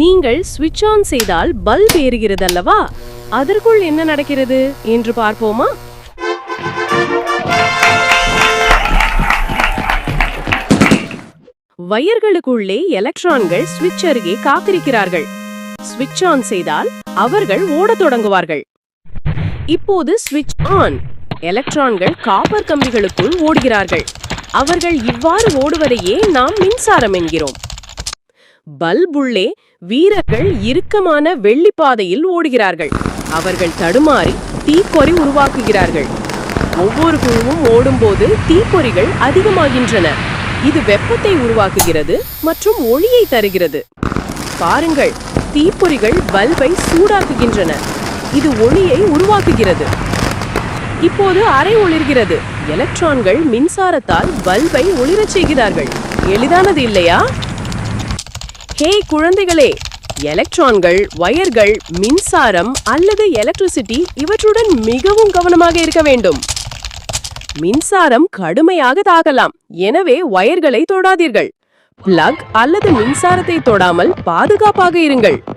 நீங்கள் ஸ்விட்ச் ஆன் செய்தால் பல்ப் ஏறுகிறது அல்லவா அதற்குள் என்ன நடக்கிறது என்று பார்ப்போமா? வயர்களுக்குள்ளே எலக்ட்ரான்கள் ஸ்விட்ச் அருகே காத்திருக்கிறார்கள். ஸ்விட்ச் ஆன் செய்தால் அவர்கள் ஓடத் தொடங்குவார்கள். இப்போது ஸ்விட்ச் ஆன் எலக்ட்ரான்கள் காப்பர் கம்பிகளுக்குள் ஓடுகிறார்கள். அவர்கள் இவ்வாறு ஓடுவதையே நாம் மின்சாரம் என்கிறோம். பல்புள்ளே வீரர்கள் இறுக்கமான வெள்ளிப்பாதையில் ஓடுகிறார்கள். அவர்கள் தடுமாறி தீப்பொறி உருவாக்குகிறார்கள். ஒவ்வொரு குழுவும் ஓடும்போது தீப்பொறிகள் அதிகமாகின்றன. இது வெப்பத்தை உருவாக்குகிறது மற்றும் ஒளியை தருகிறது. பாருங்கள் தீப்பொறிகள் பல்பை சூடாக்குகின்றன. இது ஒளியை உருவாக்குகிறது. இப்போது அறை ஒளிர்கிறது. எலக்ட்ரான்கள் மின்சாரத்தால் பல்பை ஒளிரச் செய்கிறார்கள். எளிதானது இல்லையா? ஹே குழந்தைகளே எலக்ட்ரான்கள் வயர்கள் மின்சாரம் அல்லது எலக்ட்ரிசிட்டி இவற்றுடன் மிகவும் கவனமாக இருக்க வேண்டும். மின்சாரம் கடுமையாக தாக்கலாம் எனவே வயர்களை தொடாதீர்கள். பிளக் அல்லது மின்சாரத்தை தொடாமல் பாதுகாப்பாக இருங்கள்.